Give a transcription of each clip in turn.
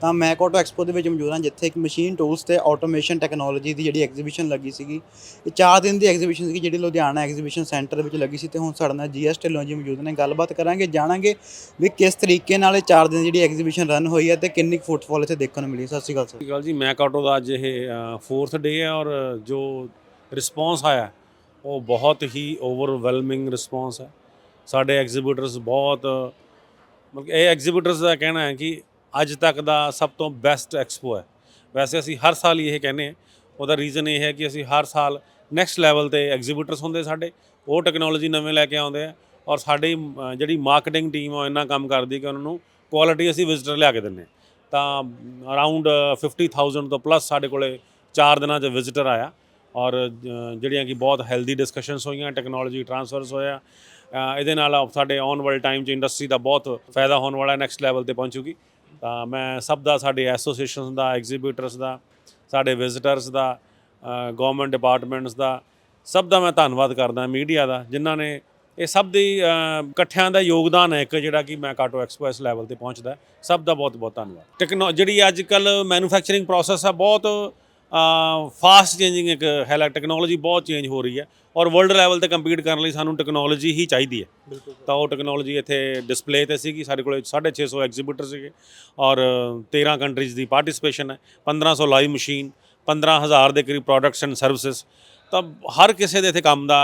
ਤਾਂ ਮੈਕ auto expo ਦੇ ਵਿੱਚ ਮੌਜੂਦ ਹਾਂ, ਜਿੱਥੇ ਇੱਕ ਮਸ਼ੀਨ ਟੂਲਸ ਤੇ ਆਟੋਮੇਸ਼ਨ ਟੈਕਨੋਲੋਜੀ ਦੀ ਜਿਹੜੀ ਐਗਜ਼ੀਬਿਸ਼ਨ ਲੱਗੀ ਸੀਗੀ। ਇਹ 4 ਦਿਨ ਦੀ ਐਗਜ਼ੀਬਿਸ਼ਨ ਸੀਗੀ, ਜਿਹੜੀ ਲੁਧਿਆਣਾ ਐਗਜ਼ੀਬਿਸ਼ਨ ਸੈਂਟਰ ਦੇ ਵਿੱਚ ਲੱਗੀ ਸੀ ਤੇ ਹੁਣ ਸਾਡੇ ਨਾਲ ਜੀਐਸ ਢਿੱਲੋਂ ਜੀ ਮੌਜੂਦ ਨੇ, ਗੱਲਬਾਤ ਕਰਾਂਗੇ, ਜਾਣਾਂਗੇ ਵੀ ਕਿਸ ਤਰੀਕੇ ਨਾਲ ਇਹ 4 ਦਿਨ ਜਿਹੜੀ ਐਗਜ਼ੀਬਿਸ਼ਨ ਰਨ ਹੋਈ ਹੈ ਤੇ ਕਿੰਨੀ ਫੁੱਟਫਾਲ ਇੱਥੇ ਦੇਖਣ ਨੂੰ ਮਿਲੀ। ਸਤਿ ਸ਼੍ਰੀ ਅਕਾਲ ਸਰ। ਸਤਿ ਸ਼੍ਰੀ ਅਕਾਲ ਜੀ ਮੈਕ ਆਟੋ ਦਾ ਅੱਜ ਇਹ ਫੋਰਥ ਡੇ ਹੈ ਔਰ ਜੋ ਰਿਸਪੌਂਸ ਆਇਆ, ਉਹ ਬਹੁਤ ਹੀ ਓਵਰਵੈਲਮਿੰਗ ਰਿਸਪੌਂਸ ਹੈ। ਸਾਡੇ ਐਗਜ਼ੀਬਿਟਰਸ ਬਹੁਤ, ਮਤਲਬ ਇਹ ਐਗਜ਼ੀਬਿਟਰਸ ਦਾ ਕਹਿਣਾ ਹੈ ਕਿ ਅੱਜ ਤੱਕ ਦਾ ਸਭ ਤੋਂ ਬੈਸਟ ਐਕਸਪੋ ਹੈ। ਵੈਸੇ ਅਸੀਂ ਹਰ ਸਾਲ ਇਹ ਕਹਿੰਦੇ ਹਾਂ। ਉਹਦਾ ਰੀਜ਼ਨ ਇਹ ਹੈ ਕਿ ਅਸੀਂ ਹਰ ਸਾਲ ਨੈਕਸਟ ਲੈਵਲ ਤੇ ਐਗਜ਼ੀਬਿਟਰਸ ਹੁੰਦੇ ਸਾਡੇ। ਉਹ ਟੈਕਨੋਲੋਜੀ ਨਵੇਂ ਲੈ ਕੇ ਆਉਂਦੇ ਆ ਔਰ ਸਾਡੀ ਜਿਹੜੀ ਮਾਰਕੀਟਿੰਗ ਟੀਮ ਉਹ ਇੰਨਾ ਕੰਮ ਕਰਦੀ ਕਿ ਉਹਨਾਂ ਨੂੰ ਕੁਆਲਿਟੀ ਅਸੀਂ ਵਿਜ਼ਿਟਰ ਲਿਆ ਕੇ ਦਿੰਦੇ ਹਾਂ। ਤਾਂ ਅਰਾਊਂਡ 50000 ਤੋਂ ਪਲੱਸ ਸਾਡੇ ਕੋਲੇ 4 ਦਿਨਾਂ 'ਚ ਵਿਜ਼ਿਟਰ ਆਇਆ ਔਰ ਜਿਹੜੀਆਂ ਕਿ ਬਹੁਤ ਹੈਲਦੀ ਡਿਸਕਸ਼ਨਸ ਹੋਈਆਂ ਟੈਕਨੋਲੋਜੀ ਟਰਾਂਸਫਰਸ ਹੋਇਆ। ਇਹਦੇ ਨਾਲ ਸਾਡੇ ਆਉਣ ਵਾਲੇ ਟਾਈਮ 'ਚ ਇੰਡਸਟਰੀ ਦਾ ਬਹੁਤ ਫਾਇਦਾ ਹੋਣ ਵਾਲਾ ਨੈਕਸਟ ਲੈਵਲ ਤੇ ਪਹੁੰਚੂਗੀ ਤਾਂ ਮੈਂ ਸਭ ਦਾ, ਸਾਡੇ ਐਸੋਸੀਏਸ਼ਨਸ ਦਾ ਐਗਜ਼ੀਬਿਟਰਸ ਦਾ, ਸਾਡੇ ਵਿਜ਼ਿਟਰਸ ਦਾ ਗਵਰਨਮੈਂਟ ਡਿਪਾਰਟਮੈਂਟਸ ਦਾ, ਸਭ ਦਾ ਮੈਂ ਧੰਨਵਾਦ ਕਰਦਾ ਮੀਡੀਆ ਦਾ, ਜਿਨ੍ਹਾਂ ਨੇ ਇਹ ਸਭ ਦੀ ਇਕੱਠਿਆਂ ਦਾ ਯੋਗਦਾਨ ਹੈ ਇੱਕ, ਜਿਹੜਾ ਕਿ ਮੈਂ ਕਾਟੋ ਐਕਸਪੋ ਲੈਵਲ ਤੇ ਪਹੁੰਚਦਾ। ਸਭ ਦਾ ਬਹੁਤ ਬਹੁਤ ਧੰਨਵਾਦ। ਟੈਕਨੋ ਜਿਹੜੀ ਅੱਜ ਕੱਲ ਮੈਨੂਫੈਕਚਰਿੰਗ ਪ੍ਰੋਸੈਸ ਆ, ਬਹੁਤ ਫਾਸਟ ਚੇਂਜਿੰਗ ਇੱਕ ਹੈ ਟੈਕਨੋਲੋਜੀ ਬਹੁਤ ਚੇਂਜ ਹੋ ਰਹੀ ਹੈ ਔਰ ਵਰਲਡ ਲੈਵਲ ਤੇ ਕੰਪੀਟ ਕਰਨ ਲਈ ਸਾਨੂੰ ਟੈਕਨੋਲੋਜੀ ਹੀ ਚਾਹੀਦੀ ਹੈ। ਤਾਂ ਉਹ ਟੈਕਨੋਲੋਜੀ ਇੱਥੇ ਡਿਸਪਲੇ ਤੇ ਸੀਗੀ ਸਾਡੇ ਕੋਲ 650 ਐਗਜ਼ੀਬਿਟਰ ਸੀਗੇ ਔਰ 13 ਕੰਟਰੀਜ਼ ਦੀ ਪਾਰਟਿਸਿਪੇਸ਼ਨ ਹੈ 1500 ਲਾਈਵ ਮਸ਼ੀਨ 15000 ਦੇ ਕਰੀਬ ਪ੍ਰੋਡਕਟਸ ਐਂਡ ਸਰਵਿਸਿਜ਼ ਤਾਂ ਹਰ ਕਿਸੇ ਦੇ ਇੱਥੇ ਕੰਮ ਦਾ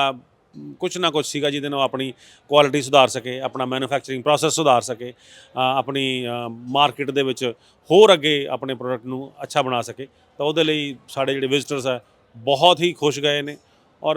ਕੁਝ ਨਾ ਕੁਝ ਸੀਗਾ ਜਿਹਦੇ ਨਾਲ ਉਹ ਆਪਣੀ ਕੁਆਲਿਟੀ ਸੁਧਾਰ ਸਕੇ ਆਪਣਾ ਮੈਨੂਫੈਕਚਰਿੰਗ ਪ੍ਰੋਸੈਸ ਸੁਧਾਰ ਸਕੇ ਅ, ਆਪਣੀ ਮਾਰਕੀਟ ਦੇ ਵਿੱਚ ਹੋਰ ਅੱਗੇ ਆਪਣੇ ਪ੍ਰੋਡਕਟ ਨੂੰ ਅੱਛਾ ਬਣਾ ਸਕੇ। ਤਾਂ ਉਹਦੇ ਲਈ ਸਾਡੇ ਜਿਹੜੇ ਵਿਜ਼ਿਟਰਸ ਹੈ ਬਹੁਤ ਹੀ ਖੁਸ਼ ਗਏ ਨੇ ਔਰ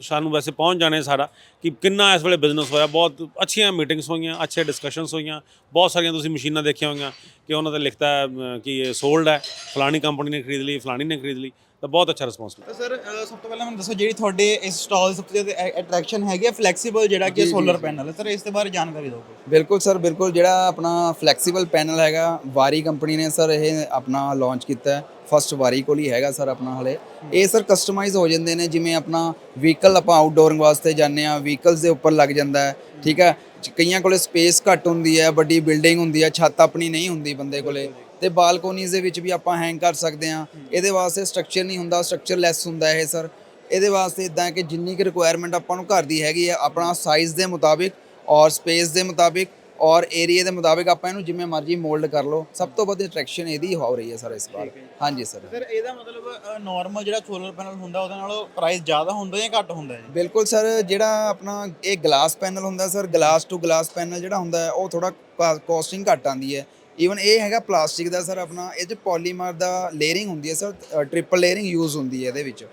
ਸਾਨੂੰ ਵੈਸੇ ਪਹੁੰਚ ਜਾਣੇ ਸਾਰਾ ਕਿ ਕਿੰਨਾ ਇਸ ਵੇਲੇ ਬਿਜ਼ਨਸ ਹੋਇਆ। ਬਹੁਤ ਅੱਛੀਆਂ ਮੀਟਿੰਗਸ ਹੋਈਆਂ ਅੱਛੇ ਡਿਸਕਸ਼ਨਸ ਹੋਈਆਂ ਬਹੁਤ ਸਾਰੀਆਂ ਤੁਸੀਂ ਮਸ਼ੀਨਾਂ ਦੇਖੀਆਂ ਹੋਈਆਂ ਕਿ ਉਹਨਾਂ ਤੇ ਲਿਖਤਾ ਹੈ ਅਮ, ਕਿ ਇਹ ਸੋਲਡ ਹੈ ਫਲਾਣੀ ਕੰਪਨੀ ਨੇ ਖਰੀਦ ਲਈ ਫਲਾਣੀ ਨੇ ਖਰੀਦ ਲਈ। ਤਾਂ ਬਹੁਤ ਅੱਛਾ ਰਿਸਪੌਂਸ ਮਿਲਿਆ। ਸਰ ਸਭ ਤੋਂ ਪਹਿਲਾਂ ਮੈਨੂੰ ਦੱਸੋ ਜਿਹੜੀ ਤੁਹਾਡੇ ਇਸ ਸਟਾਲ ਸਭ ਤੋਂ ਜ਼ਿਆਦਾ ਅਟਰੈਕਸ਼ਨ ਹੈਗੀ ਹੈ ਫਲੈਕਸੀਬਲ ਜਿਹੜਾ ਕਿ ਸੋਲਰ ਪੈਨਲ ਹੈ। ਸਰ ਇਸ ਦੇ ਬਾਰੇ ਜਾਣਕਾਰੀ ਦਿਓ ਬਿਲਕੁਲ ਸਰ ਬਿਲਕੁਲ ਜਿਹੜਾ ਆਪਣਾ ਫਲੈਕਸੀਬਲ ਪੈਨਲ ਹੈਗਾ ਵਾਰੀ ਕੰਪਨੀ ਨੇ ਸਰ ਇਹ ਆਪਣਾ ਲਾਂਚ ਕੀਤਾ ਹੈ। ਫਸਟ ਵਾਰੀ ਕੋਲ ਹੀ ਹੈਗਾ ਸਰ ਆਪਣਾ ਹਲੇ। ਇਹ ਸਰ ਕਸਟਮਾਈਜ਼ ਹੋ ਜਾਂਦੇ ਨੇ ਜਿਵੇਂ ਆਪਣਾ ਵਹੀਕਲ ਆਪਾਂ ਆਊਟਡੋਰਿੰਗ ਵਾਸਤੇ ਜਾਂਦੇ ਆ ਵਹੀਕਲਸ ਦੇ ਉੱਪਰ ਲੱਗ ਜਾਂਦਾ ਹੈ ਠੀਕ ਹੈ? ਕਈਆਂ ਕੋਲੇ ਸਪੇਸ ਘੱਟ ਹੁੰਦੀ ਹੈ ਵੱਡੀ ਬਿਲਡਿੰਗ ਹੁੰਦੀ ਹੈ ਛੱਤ ਆਪਣੀ ਨਹੀਂ ਹੁੰਦੀ ਬੰਦੇ ਕੋਲੇ। ਤੇ ਬਾਲਕੋਨੀਜ਼ ਦੇ ਵਿੱਚ ਵੀ ਆਪਾਂ ਹੈਂਗ ਕਰ ਸਕਦੇ ਆ ਇਹਦੇ ਵਾਸਤੇ ਸਟਰਕਚਰ ਨਹੀਂ ਹੁੰਦਾ ਸਟਰਕਚਰ ਲੈਸ ਹੁੰਦਾ ਇਹ ਸਰ ਇਹਦੇ ਵਾਸਤੇ ਇਦਾਂ ਕਿ ਜਿੰਨੀ ਕੁ ਰਿਕੁਆਇਰਮੈਂਟ ਆਪਾਂ ਨੂੰ ਘਰ ਦੀ ਹੈਗੀ ਹੈ ਆਪਣਾ ਸਾਈਜ਼ ਦੇ ਮੁਤਾਬਿਕ ਔਰ ਸਪੇਸ ਦੇ ਮੁਤਾਬਿਕ ਔਰ ਏਰੀਆ ਦੇ ਮੁਤਾਬਿਕ ਆਪਾਂ ਇਹਨੂੰ ਜਿਵੇਂ ਮਰਜ਼ੀ ਮੋਲਡ ਕਰ ਲਓ। ਸਭ ਤੋਂ ਵੱਧ ਅਟਰੈਕਸ਼ਨ ਇਹਦੀ ਹੋ ਰਹੀ ਹੈ ਸਰ ਇਸ ਵਾਰ। ਹਾਂਜੀ ਸਰ ਸਰ ਇਹਦਾ ਮਤਲਬ ਨਾਰਮਲ ਜਿਹੜਾ ਸੋਲਰ ਪੈਨਲ ਹੁੰਦਾ ਉਹਦੇ ਨਾਲੋਂ ਪ੍ਰਾਈਸ ਜ਼ਿਆਦਾ ਹੁੰਦਾ ਜਾਂ ਘੱਟ ਹੁੰਦਾ ਜੀ? ਬਿਲਕੁਲ ਸਰ ਜਿਹੜਾ ਆਪਣਾ ਇਹ ਗਲਾਸ ਪੈਨਲ ਹੁੰਦਾ sir glass to glass panel ਜਿਹੜਾ ਹੁੰਦਾ ਉਹ ਥੋੜਾ ਕਾਸਟਿੰਗ ਘੱਟ ਆਂਦੀ ਹੈ। ਈਵਨ ਇਹ ਹੈਗਾ ਪਲਾਸਟਿਕ ਦਾ ਸਰ ਆਪਣਾ ਇਹ ਚ ਪੋਲੀਮਰ ਦਾ ਲੇਅਰਿੰਗ ਹੁੰਦੀ ਹੈ ਸਰ ਟ੍ਰਿਪਲ ਲੇਅਰਿੰਗ ਯੂਜ਼ ਹੁੰਦੀ ਹੈ ਇਹਦੇ ਵਿੱਚ।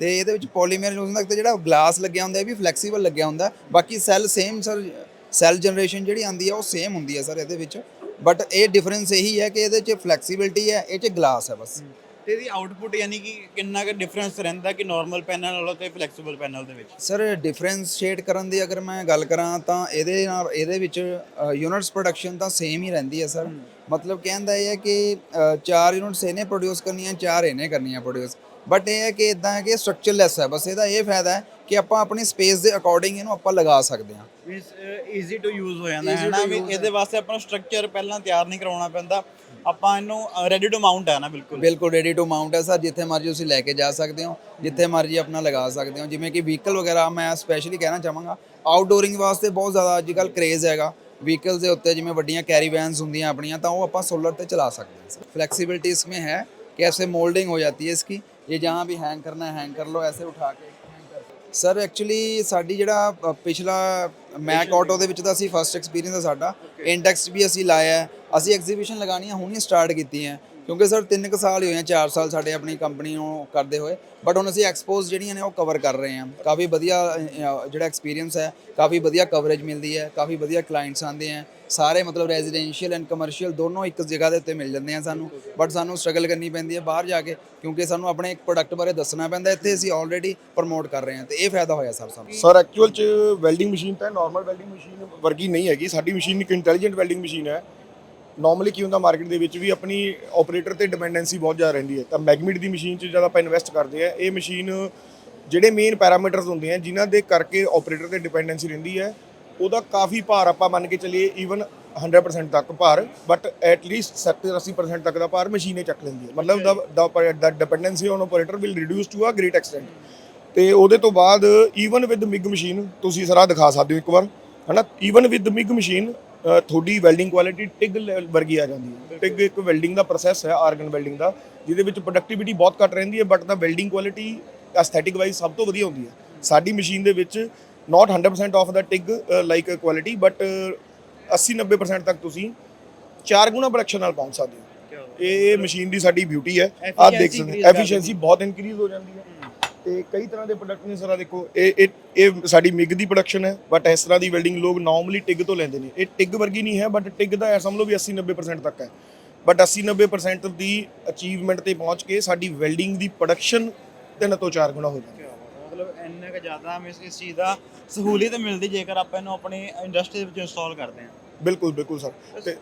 ਤੇ ਇਹਦੇ ਵਿੱਚ ਪੋਲੀਮਰ ਯੂਜ਼ ਹੁੰਦਾ ਤੇ ਜਿਹੜਾ ਗਲਾਸ ਲੱਗਿਆ ਹੁੰਦਾ ਇਹ ਵੀ ਫਲੈਕਸੀਬਲ ਲੱਗਿਆ ਹੁੰਦਾ। ਬਾਕੀ cell same sir cell generation ਜਿਹੜੀ ਆਂਦੀ ਹੈ ਉਹ ਸੇਮ ਹੁੰਦੀ ਹੈ ਸਰ ਇਹਦੇ ਵਿੱਚ। ਬਟ ਇਹ ਡਿਫਰੈਂਸ ਇਹੀ ਹੈ ਕਿ ਇਹਦੇ ਚ ਫਲੈਕਸੀਬਿਲਟੀ ਹੈ ਇਹ ਚ ਗਲਾਸ ਹੈ ਬਸ। ਤੇ ਇਹਦੀ ਆਊਟਪੁੱਟ ਯਾਨੀ ਕਿ ਕਿੰਨਾ ਕੁ ਡਿਫਰੈਂਸ ਰਹਿੰਦਾ ਕਿ ਨਾਰਮਲ ਪੈਨਲ ਨਾਲੋਂ ਤੇ ਫਲੈਕਸੀਬਲ ਪੈਨਲ ਦੇ ਵਿੱਚ? ਸਰ ਡਿਫਰੈਂਸ਼ੀਏਟ ਕਰਨ ਦੀ ਅਗਰ ਮੈਂ ਗੱਲ ਕਰਾਂ ਤਾਂ ਇਹਦੇ ਨਾਲ ਇਹਦੇ ਵਿੱਚ ਯੂਨਿਟਸ ਪ੍ਰੋਡਕਸ਼ਨ ਤਾਂ ਸੇਮ ਹੀ ਰਹਿੰਦੀ ਹੈ ਸਰ ਮਤਲਬ ਕਹਿੰਦਾ ਇਹ ਹੈ ਕਿ ਚਾਰ ਯੂਨਿਟਸ ਇਹਨੇ ਪ੍ਰੋਡਿਊਸ ਕਰਨੀਆਂ ਚਾਰ ਇਹਨੇ ਕਰਨੀਆਂ ਪ੍ਰੋਡਿਊਸ ਬਟ ਇਹ ਹੈ ਕਿ ਇਦਾਂ ਹੈ ਕਿ ਸਟਰਕਚਰਲੈਸ ਹੈ। ਬਸ ਇਹਦਾ ਇਹ ਫਾਇਦਾ ਹੈ ਕਿ ਆਪਾਂ ਆਪਣੀ ਸਪੇਸ ਦੇ ਅਕੋਰਡਿੰਗ ਇਹਨੂੰ ਆਪਾਂ ਲਗਾ ਸਕਦੇ ਹਾਂ। ਮੀਨਸ ਈਜ਼ੀ ਟੂ ਯੂਜ਼ ਹੋ ਜਾਂਦਾ ਹੈ ਨਾ? ਵੀ ਇਹਦੇ ਵਾਸਤੇ ਆਪਾਂ ਨੂੰ ਸਟਰਕਚਰ ਪਹਿਲਾਂ ਤਿਆਰ ਨਹੀਂ ਕਰਾਉਣਾ ਪੈਂਦਾ। ਆਪਾਂ ਇਹਨੂੰ ਰੈਡੀ ਟੂ ਮਾਊਂਟ ਹੈ ਨਾ ਬਿਲਕੁਲ। ਬਿਲਕੁਲ ਰੈਡੀ ਟੂ ਮਾਊਂਟ ਹੈ ਸਰ ਜਿੱਥੇ ਮਰਜ਼ੀ ਤੁਸੀਂ ਲੈ ਕੇ ਜਾ ਸਕਦੇ ਹੋ ਜਿੱਥੇ ਮਰਜ਼ੀ ਆਪਣਾ ਲਗਾ ਸਕਦੇ ਹੋ। ਜਿਵੇਂ ਕਿ ਵਹੀਕਲ ਵਗੈਰਾ ਮੈਂ ਸਪੈਸ਼ਲੀ ਕਹਿਣਾ ਚਾਹਾਂਗਾ ਆਊਟਡੋਰਿੰਗ ਵਾਸਤੇ ਬਹੁਤ ਜ਼ਿਆਦਾ ਅੱਜ ਅੱਜਕੱਲ ਕ੍ਰੇਜ਼ ਹੈਗਾ। ਵਹੀਕਲ ਦੇ ਉੱਤੇ ਜਿਵੇਂ ਵੱਡੀਆਂ ਕੈਰੀਵੈਨਸ ਹੁੰਦੀਆਂ ਆਪਣੀਆਂ ਤਾਂ ਉਹ ਆਪਾਂ ਸੋਲਰ ਤੇ ਚਲਾ ਸਕਦੇ ਹਾਂ ਸਰ। ਫਲੈਕਸੀਬਿਲਟੀ ਵਿੱਚ ਹੈ ਕਿ ਐਸੇ ਮੋਲਡਿੰਗ ਹੋ ਜਾਂਦੀ ਹੈ ਇਸ ਕੀ ਇਹ ਜਹਾਂ ਵੀ ਹੈਂਗ ਕਰਨਾ ਹੈਂਗ ਕਰ ਲਓ ਐਸੇ ਉਠਾ ਕੇ ਸਰ ਐਕਚੁਅਲੀ ਸਾਡੀ ਜਿਹੜਾ ਪਿਛਲਾ ਮੈਕ ਆਟੋ ਦੇ ਵਿੱਚ ਤਾਂ ਅਸੀਂ ਫਰਸਟ ਐਕਸਪੀਰੀਅੰਸ ਹੈ ਸਾਡਾ। ਇੰਡੈਕਸ ਵੀ ਅਸੀਂ ਲਾਇਆ ਅਸੀਂ ਐਗਜ਼ੀਬਿਸ਼ਨ ਲਗਾਉਣੀਆਂ ਹੁਣੀ ਸਟਾਰਟ ਕੀਤੀਆਂ। ਕਿਉਂਕਿ ਸਰ 3 ਕੁ ਸਾਲ ਹੀ ਹੋਏ ਆ 4 ਸਾਲ ਸਾਡੇ ਆਪਣੀ ਕੰਪਨੀ ਨੂੰ ਕਰਦੇ ਹੋਏ। ਬਟ ਹੁਣ ਅਸੀਂ ਐਕਸਪੋਜ਼ ਜਿਹੜੀਆਂ ਨੇ ਉਹ ਕਵਰ ਕਰ ਰਹੇ ਹਾਂ। ਕਾਫੀ ਵਧੀਆ ਜਿਹੜਾ ਐਕਸਪੀਰੀਅੰਸ ਹੈ, ਕਾਫੀ ਵਧੀਆ ਕਵਰੇਜ ਮਿਲਦੀ ਹੈ, ਕਾਫੀ ਵਧੀਆ ਕਲਾਇੰਟਸ ਆਉਂਦੇ ਹੈ। ਸਾਰੇ ਮਤਲਬ ਰੈਜ਼ੀਡੈਂਸ਼ੀਅਲ ਐਂਡ ਕਮਰਸ਼ੀਅਲ ਦੋਨੋਂ ਇੱਕ ਜਗ੍ਹਾ ਦੇ ਉੱਤੇ ਮਿਲ ਜਾਂਦੇ ਆ ਸਾਨੂੰ। ਬਟ ਸਾਨੂੰ ਸਟਰਗਲ ਕਰਨੀ ਪੈਂਦੀ ਹੈ ਬਾਹਰ ਜਾ ਕੇ, ਕਿਉਂਕਿ ਸਾਨੂੰ ਆਪਣੇ ਇੱਕ ਪ੍ਰੋਡਕਟ ਬਾਰੇ ਦੱਸਣਾ ਪੈਂਦਾ ਇੱਥੇ ਅਸੀਂ ਆਲਰੇਡੀ ਪ੍ਰਮੋਟ ਕਰ ਰਹੇ ਹਾਂ ਤੇ ਇਹ ਫਾਇਦਾ ਹੋਇਆ ਸਰ ਸਾਨੂੰ। ਸਰ ਐਕਚੁਅਲ ਚ ਵੈਲਡਿੰਗ ਮਸ਼ੀਨ ਤਾਂ ਨਾਰਮਲ ਵੈਲਡਿੰਗ ਮਸ਼ੀਨ ਵਰਗੀ ਨਹੀਂ ਹੈਗੀ। ਸਾਡੀ ਮਸ਼ੀਨ ਇੱਕ ਇੰਟੈਲੀਜੈਂਟ ਵੈਲਡਿੰਗ ਮਸ਼ੀਨ ਹੈ। ਨਾਰਮਲੀ ਕੀ ਹੁੰਦਾ ਮਾਰਕੀਟ ਦੇ ਵਿੱਚ ਵੀ ਆਪਣੀ ਆਪਰੇਟਰ ਤੇ ਡਿਪੈਂਡੈਂਸੀ ਬਹੁਤ ਜ਼ਿਆਦਾ ਰਹਿੰਦੀ ਹੈ। ਤਾਂ ਮੈਗਮਿਟ ਦੀ ਮਸ਼ੀਨ 'ਚ ਜਦ ਆਪਾਂ ਇਨਵੈਸਟ ਕਰਦੇ ਆ ਇਹ ਮਸ਼ੀਨ ਜਿਹੜੇ ਮੇਨ ਪੈਰਾਮੀਟਰਸ ਹੁੰਦੇ ਆ ਜਿਨ੍ਹਾਂ ਦੇ ਕਰਕੇ ਆਪਰੇਟਰ ਤੇ ਡਿਪੈਂਡੈਂਸੀ ਰਹਿੰਦੀ ਹੈ ਉਹਦਾ ਕਾਫੀ ਭਾਰ ਆਪਾਂ ਮੰਨ ਕੇ ਚੱਲੀਏ ਈਵਨ 100% ਤੱਕ ਭਾਰ ਬਟ ਐਟ ਲੀਸਟ 70 80% ਤੱਕ ਦਾ ਭਾਰ ਮਸ਼ੀਨੇ ਚੱਕ ਲੈਂਦੀ ਹੈ। ਮਤਲਬ ਦਾ dependency on operator will reduce to a great extent ਤੇ ਉਹਦੇ ਤੋਂ ਬਾਅਦ ਈਵਨ ਵਿਦ ਮਿਗ ਮਸ਼ੀਨ ਤੁਸੀਂ ਸਰਾ ਦਿਖਾ ਸਕਦੇ ਹੋ ਇੱਕ ਵਾਰ ਹਨਾ? ਈਵਨ ਵਿਦ ਮਿਗ ਮਸ਼ੀਨ ਤੁਹਾਡੀ ਵੈਲਡਿੰਗ ਕੁਆਲਿਟੀ ਟਿਗ ਲੈਵਲ ਵਰਗੀ ਆ ਜਾਂਦੀ ਹੈ। ਟਿਗ ਇੱਕ ਵੈਲਡਿੰਗ ਦਾ ਪ੍ਰੋਸੈਸ ਹੈ ਆਰਗਨ ਵੈਲਡਿੰਗ ਦਾ ਜਿਹਦੇ ਵਿੱਚ ਪ੍ਰੋਡਕਟਿਵਿਟੀ ਬਹੁਤ ਘੱਟ ਰਹਿੰਦੀ ਹੈ but the welding quality aesthetic wise ਸਭ ਤੋਂ ਵਧੀਆ ਹੁੰਦੀ ਹੈ। ਸਾਡੀ ਮਸ਼ੀਨ ਦੇ ਵਿੱਚ not 100% of the TIG like quality but 80 90% ਤੱਕ ਤੁਸੀਂ ਚਾਰ ਗੁਣਾ ਪ੍ਰੋਡਕਸ਼ਨ ਨਾਲ ਪਹੁੰਚ ਸਕਦੇ ਹੋ। ਇਹ ਮਸ਼ੀਨ ਦੀ ਸਾਡੀ ਬਿਊਟੀ ਹੈ। ਆਹ ਦੇਖ ਸਕਦੇ ਐਫੀਸ਼ੀਐਂਸੀ ਬਹੁਤ ਇਨਕਰੀਜ਼ ਹੋ ਜਾਂਦੀ ਹੈ। ਤੇ ਕਈ ਤਰ੍ਹਾਂ ਦੇ ਪ੍ਰੋਡਕਟ ਨੇ ਸਰਾ ਦੇਖੋ ਇਹ ਇਹ ਇਹ ਸਾਡੀ ਮਿਗ ਦੀ ਪ੍ਰੋਡਕਸ਼ਨ ਹੈ ਬਟ ਇਸ ਤਰ੍ਹਾਂ ਦੀ ਵੈਲਡਿੰਗ ਲੋਕ ਨਾਰਮਲੀ ਟਿਗ ਤੋਂ ਲੈਂਦੇ ਨੇ। ਇਹ ਟਿਗ ਵਰਗੀ ਨਹੀਂ ਹੈ ਬਟ ਟਿਗ ਦਾ ਸਮਝ ਲਓ ਵੀ 80 90% ਤੱਕ ਹੈ। ਬਟ 80 90% ਦੀ ਅਚੀਵਮੈਂਟ ਤੇ ਪਹੁੰਚ ਕੇ ਸਾਡੀ ਵੈਲਡਿੰਗ ਦੀ ਪ੍ਰੋਡਕਸ਼ਨ ਤਿੰਨ ਤੋਂ ਚਾਰ ਗੁਣਾ ਹੋ ਜਾਂਦੀ ਹੈ। ਮਤਲਬ ਇੰਨਾ ਕੁ ਜ਼ਿਆਦਾ ਹਮੇਂ ਇਸ ਚੀਜ਼ ਦਾ ਸਹੂਲੀਅਤ ਮਿਲਦੀ ਜੇਕਰ ਆਪਾਂ ਇਹਨੂੰ ਆਪਣੀ ਇੰਡਸਟਰੀ ਵਿੱਚ ਇੰਸਟਾਲ ਕਰਦੇ ਹਾਂ। ਬਿਲਕੁਲ ਬਿਲਕੁਲ ਸਰ। ਤੇ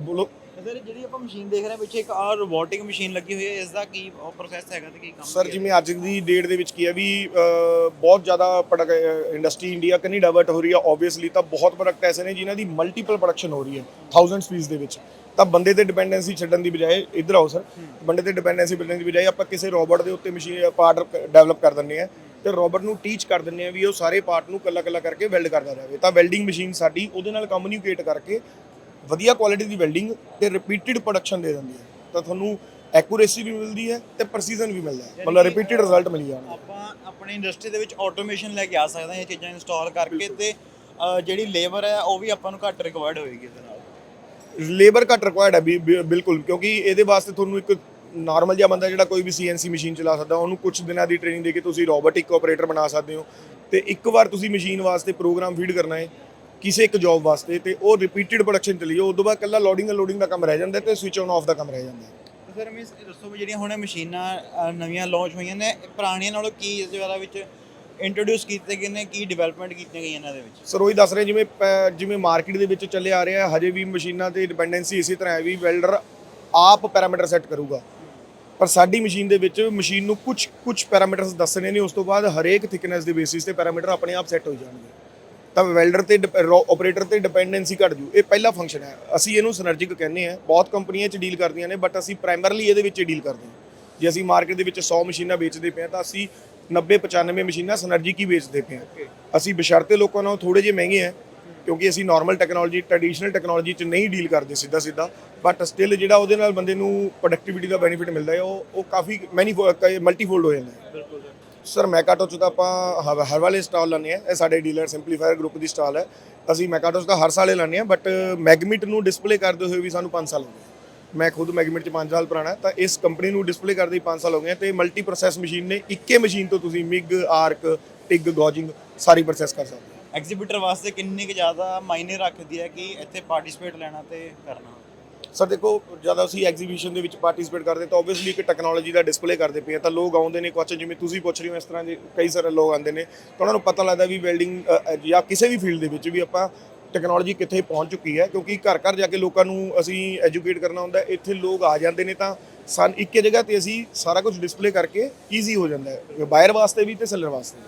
ਬੋਲੋ। ਸਰ ਜਿਹੜੀ ਆਪਾਂ ਮਸ਼ੀਨ ਦੇਖ ਰਹੇ ਹਾਂ ਪਿੱਛੇ ਇੱਕ ਆ ਰੋਬੋਟਿਕ ਮਸ਼ੀਨ ਲੱਗੀ ਹੋਈ ਹੈ ਇਸ ਦਾ ਕੀ ਪ੍ਰੋਸੈਸ ਹੈਗਾ ਤੇ ਕੀ ਕੰਮ ਸਰ ਜਿਵੇਂ ਅੱਜ ਦੀ ਡੇਟ ਦੇ ਵਿੱਚ ਕੀ ਹੈ ਵੀ ਬਹੁਤ ਜ਼ਿਆਦਾ ਪ੍ਰੋਡਕਟ ਇੰਡਸਟਰੀ ਇੰਡੀਆ ਕਨੀ ਡਾਇਵਰਟ ਹੋ ਰਹੀ ਹੈ ਆਬਵੀਅਸਲੀ ਤਾਂ ਬਹੁਤ ਪ੍ਰੋਡਕਟ ਐਸੇ ਨੇ ਜਿਨ੍ਹਾਂ ਦੀ ਮਲਟੀਪਲ ਪ੍ਰੋਡਕਸ਼ਨ ਹੋ ਰਹੀ ਹੈ ਥਾਊਜ਼ੈਂਡਸ ਪੀਸ ਦੇ ਵਿੱਚ। ਤਾਂ ਬੰਦੇ ਤੇ ਡਿਪੈਂਡੈਂਸੀ ਛੱਡਣ ਦੀ ਬਜਾਏ ਇੱਧਰ ਆਓ ਸਰ ਬੰਦੇ ਤੇ ਡਿਪੈਂਡੈਂਸੀ ਛੱਡਣ ਦੀ ਬਜਾਏ ਆਪਾਂ ਕਿਸੇ ਰੋਬੋਟ ਦੇ ਉੱਤੇ ਮਸ਼ੀਨ ਪਾਰਟ ਡਿਵੈਲਪ ਕਰ ਦਿੰਦੇ ਆ ਤੇ ਰੋਬੋਟ ਨੂੰ ਟੀਚ ਕਰ ਦਿੰਦੇ ਆ ਵੀ ਉਹ ਸਾਰੇ ਪਾਰਟ ਨੂੰ ਕੱਲਾ ਕੱਲਾ ਕਰਕੇ ਵੈਲਡ ਕਰਦਾ ਰਹੇ। ਤਾਂ ਵੈਲਡਿੰਗ ਮਸ਼ੀਨ ਸਾਡੀ ਉਹਦੇ ਨਾਲ ਕਮਿਊਨੀਕੇਟ ਕਰਕੇ ਵਧੀਆ ਕੁਆਲਿਟੀ ਦੀ ਵੈਲਡਿੰਗ ਤੇ ਰਿਪੀਟਿਡ ਪ੍ਰੋਡਕਸ਼ਨ ਦੇ ਦਿੰਦੀ ਹੈ। ਤਾਂ ਤੁਹਾਨੂੰ ਐਕੂਰੇਸੀ ਵੀ ਮਿਲਦੀ ਹੈ ਤੇ ਪ੍ਰੈਸੀਜਨ ਵੀ ਮਿਲਦਾ ਹੈ। ਮਤਲਬ ਰਿਪੀਟਿਡ ਰਿਜ਼ਲਟ ਮਿਲ ਜਾਣਗੇ। ਆਪਾਂ ਆਪਣੀ ਇੰਡਸਟਰੀ ਦੇ ਵਿੱਚ ਆਟੋਮੇਸ਼ਨ ਲੈ ਕੇ ਆ ਸਕਦੇ ਹਾਂ ਇਹ ਚੀਜ਼ਾਂ ਇੰਸਟਾਲ ਕਰਕੇ ਤੇ ਜਿਹੜੀ ਲੇਬਰ ਹੈ ਉਹ ਵੀ ਆਪਾਂ ਨੂੰ ਘੱਟ ਰਿਕਵਾਇਰਡ ਹੋਏਗੀ ਇਹਦੇ ਨਾਲ। ਲੇਬਰ ਘੱਟ ਰਿਕੁਆਇਰਡ ਹੈ ਵੀ- ਬਿਲਕੁਲ ਕਿਉਂਕਿ ਇਹਦੇ ਵਾਸਤੇ ਤੁਹਾਨੂੰ ਇੱਕ ਨਾਰਮਲ ਜਿਹਾ ਬੰਦਾ ਜਿਹੜਾ ਕੋਈ ਵੀ ਸੀਐਨਸੀ ਮਸ਼ੀਨ ਚਲਾ ਸਕਦਾ ਉਹਨੂੰ ਕੁਝ ਦਿਨਾਂ ਦੀ ਟ੍ਰੇਨਿੰਗ ਦੇ ਕੇ ਤੁਸੀਂ ਰੋਬੋਟਿਕ ਆਪਰੇਟਰ ਬਣਾ ਸਕਦੇ ਹੋ। ਤੇ ਇੱਕ ਵਾਰ ਤੁਸੀਂ ਮਸ਼ੀਨ ਵਾਸਤੇ ਪ੍ਰੋਗਰਾਮ ਫੀਡ ਕਰਨਾ ਹੈ ਕਿਸੇ ਇੱਕ ਜੌਬ ਵਾਸਤੇ ਤੇ ਉਹ ਰਿਪੀਟਿਡ ਪ੍ਰੋਡਕਸ਼ਨ ਚਲੀ ਜਾਓ ਉਦੋਂ ਬਾਅਦ ਕੱਲਾ ਲੋਡਿੰਗ ਅਨਲੋਡਿੰਗ ਦਾ ਕੰਮ ਰਹਿ ਜਾਂਦਾ ਤੇ ਸਵਿਚ ਆਨ ਆਫ ਦਾ ਕੰਮ ਰਹਿ ਜਾਂਦਾ। ਸਰ ਮਿਸ ਦੱਸੋ ਵੀ ਜਿਹੜੀਆਂ ਹੁਣ ਮਸ਼ੀਨਾਂ ਅ, ਨਵੀਆਂ ਲਾਂਚ ਹੋਈਆਂ ਨੇ ਇਹ ਪੁਰਾਣੀਆਂ ਨਾਲੋਂ ਕੀ ਇਸ ਦੇ ਵਿੱਚ ਇੰਟਰੋਡਿਊਸ ਕੀਤੇ ਗਏ ਨੇ ਕੀ ਡਿਵੈਲਪਮੈਂਟ ਕੀਤੀਆਂ ਗਈਆਂ ਇਹਨਾਂ ਦੇ ਵਿੱਚ? ਸਰ ਉਹੀ ਦੱਸ ਰਹੇ ਜਿਵੇਂ ਪੈ- ਜਿਵੇਂ ਮਾਰਕੀਟ ਦੇ ਵਿੱਚ ਚੱਲੇ ਆ ਰਿਹਾ ਹੈ ਹਜੇ ਵੀ ਮਸ਼ੀਨਾਂ ਤੇ ਡਿਪੈਂਡੈਂਸੀ ਇਸੇ ਤਰ੍ਹਾਂ ਹੈ ਵੀ ਵੈਲਡਰ ਆਪ ਪੈਰਾਮੀਟਰ ਸੈੱਟ ਕਰੂਗਾ। ਪਰ ਸਾਡੀ ਮਸ਼ੀਨ ਦੇ ਵਿੱਚ ਮਸ਼ੀਨ ਨੂੰ ਕੁਝ ਕੁਝ ਪੈਰਾਮੀਟਰਸ ਦੱਸਣੇ ਨੇ ਉਸ ਤੋਂ ਬਾਅਦ ਹਰੇਕ ਥਿਕਨੈਸ ਦੇ ਬੇਸਿਸ ਤੇ ਪੈਰਾਮੀਟਰ ਆਪਣੇ ਆਪ ਸੈੱਟ ਹੋ ਜਾਣਗੇ। ਤਾਂ ਵੈਲਡਰ ਤੇ ਆਪਰੇਟਰ ਤੇ ਡਿਪੈਂਡੈਂਸੀ ਘਟ ਜੂ। ਇਹ ਪਹਿਲਾ ਫੰਕਸ਼ਨ ਹੈ। ਅਸੀਂ ਇਹਨੂੰ ਸਿਨਰਜਿਕ ਕਹਿੰਦੇ ਆ ਬਹੁਤ ਕੰਪਨੀਆਂ 'ਚ ਡੀਲ ਕਰਦੀਆਂ ਨੇ ਬਟ ਅਸੀਂ ਪ੍ਰਾਇਮਰਲੀ ਇਹਦੇ ਵਿੱਚ ਡੀਲ ਕਰਦੇ ਹਾਂ। ਜੇ ਅਸੀਂ ਮਾਰਕੀਟ ਦੇ ਵਿੱਚ 100 ਮਸ਼ੀਨਾਂ ਵੇਚਦੇ ਪਏ ਹਾਂ, ਤਾਂ ਅਸੀਂ 90 95 ਮਸ਼ੀਨਾਂ ਸਿਨਰਜਿਕ ਹੀ ਵੇਚਦੇ ਪਏ ਹਾਂ। ਅਸੀਂ ਬਸ਼ਰਤੇ ਲੋਕਾਂ ਨਾਲੋਂ ਥੋੜੇ ਜਿਹੇ ਮਹਿੰਗੇ ਆ ਕਿਉਂਕਿ ਅਸੀਂ ਨਾਰਮਲ ਟੈਕਨੋਲੋਜੀ ਟ੍ਰੈਡੀਸ਼ਨਲ ਟੈਕਨੋਲੋਜੀ 'ਚ ਨਹੀਂ ਡੀਲ ਕਰਦੇ ਸਿੱਧਾ ਸਿੱਧਾ ਬਟ ਸਟਿਲ ਜਿਹੜਾ ਉਹਦੇ ਨਾਲ ਬੰਦੇ ਨੂੰ ਪ੍ਰੋਡਕਟਿਵਿਟੀ ਦਾ ਬੈਨੀਫਿਟ ਮਿਲਦਾ ਹੈ, ਉਹ ਉਹ ਕਾਫੀ ਮੈਨੀ ਮਲਟੀਫੋਲਡ ਹੋ ਜਾਂਦਾ ਹੈ। ਬਿਲਕੁਲ। ਸਰ ਮੈਕਾਟੋ 'ਚ ਤਾਂ ਆਪਾਂ ਹਰ- ਹਰ ਵਾਲੇ ਸਟਾਲ ਲਾਉਂਦੇ ਆ ਇਹ ਸਾਡੇ ਡੀਲਰ ਸਿੰਪਲੀਫਾਇਰ ਗਰੁੱਪ ਦੀ ਸਟਾਲ ਹੈ। ਅਸੀਂ ਮੈਕਾਟੋ 'ਚ ਤਾਂ ਹਰ ਸਾਲੇ ਲਾਉਂਦੇ ਆ ਬਟ ਮੈਗਮਿਟ ਨੂੰ ਡਿਸਪਲੇ ਕਰਦੇ ਹੋਏ ਵੀ ਸਾਨੂੰ 5 ਸਾਲ ਹੋ ਗਏ। ਮੈਂ ਖੁਦ ਮੈਗਮਿਟ 'ਚ 5 ਸਾਲ ਪੁਰਾਣਾ ਤਾਂ ਇਸ ਕੰਪਨੀ ਨੂੰ ਡਿਸਪਲੇ ਕਰਦੇ ਹੀ 5 ਸਾਲ ਹੋ ਗਏ ਆ ਤੇ ਮਲਟੀ ਪ੍ਰੋਸੈਸ ਮਸ਼ੀਨ ਨੇ ਇੱਕੇ ਮਸ਼ੀਨ ਤੋਂ ਤੁਸੀਂ ਮਿਗ ਆਰਕ ਟਿਗ ਗੋਜਿੰਗ ਸਾਰੀ ਪ੍ਰੋਸੈਸ ਕਰ ਸਕਦੇ ਹੋ। ਐਗਜ਼ੀਬਿਟਰ ਵਾਸਤੇ ਕਿੰਨੀ ਕੁ ਜ਼ਿਆਦਾ ਮਾਇਨੇ ਰੱਖਦੀ ਹੈ ਕਿ ਇੱਥੇ ਪਾਰਟਿਸਿਪੇਟ ਲੈਣਾ ਤੇ ਕਰਨਾ? ਸਰ, ਦੇਖੋ, ਜਦ ਅਸੀਂ ਐਗਜ਼ੀਬਿਸ਼ਨ ਦੇ ਵਿੱਚ ਪਾਰਟਿਸਿਪੇਟ ਕਰਦੇ ਤਾਂ ਆਬਵੀਅਸਲੀ ਇੱਕ ਟੈਕਨੋਲੋਜੀ ਦਾ ਡਿਸਪਲੇ ਕਰਦੇ ਪਏ ਆ, ਤਾਂ ਲੋਕ ਆਉਂਦੇ ਨੇ ਕੁਐਸਚਨ ਜਿਵੇਂ ਤੁਸੀਂ ਪੁੱਛ ਰਹੇ ਹੋ, ਇਸ ਤਰ੍ਹਾਂ ਦੇ ਕਈ ਸਾਰੇ ਲੋਕ ਆਉਂਦੇ ਨੇ, ਤਾਂ ਉਹਨਾਂ ਨੂੰ ਪਤਾ ਲੱਗਦਾ ਵੀ ਵੈਲਡਿੰਗ ਜਾਂ ਕਿਸੇ ਵੀ ਫੀਲਡ ਦੇ ਵਿੱਚ ਵੀ ਆਪਾਂ ਟੈਕਨੋਲੋਜੀ ਕਿੱਥੇ ਪਹੁੰਚ ਚੁੱਕੀ ਹੈ, ਕਿਉਂਕਿ ਘਰ ਘਰ ਜਾ ਕੇ ਲੋਕਾਂ ਨੂੰ ਅਸੀਂ ਐਜੂਕੇਟ ਕਰਨਾ ਹੁੰਦਾ, ਇੱਥੇ ਲੋਕ ਆ ਜਾਂਦੇ ਨੇ ਤਾਂ ਸਨ ਇੱਕੇ ਜਗ੍ਹਾ ਤੇ ਅਸੀਂ ਸਾਰਾ ਕੁਝ ਡਿਸਪਲੇ ਕਰਕੇ ਈਜ਼ੀ ਹੋ ਜਾਂਦਾ ਹੈ ਬਾਇਰ ਵਾਸਤੇ ਵੀ ਤੇ ਸੈਲਰ ਵਾਸਤੇ ਵੀ।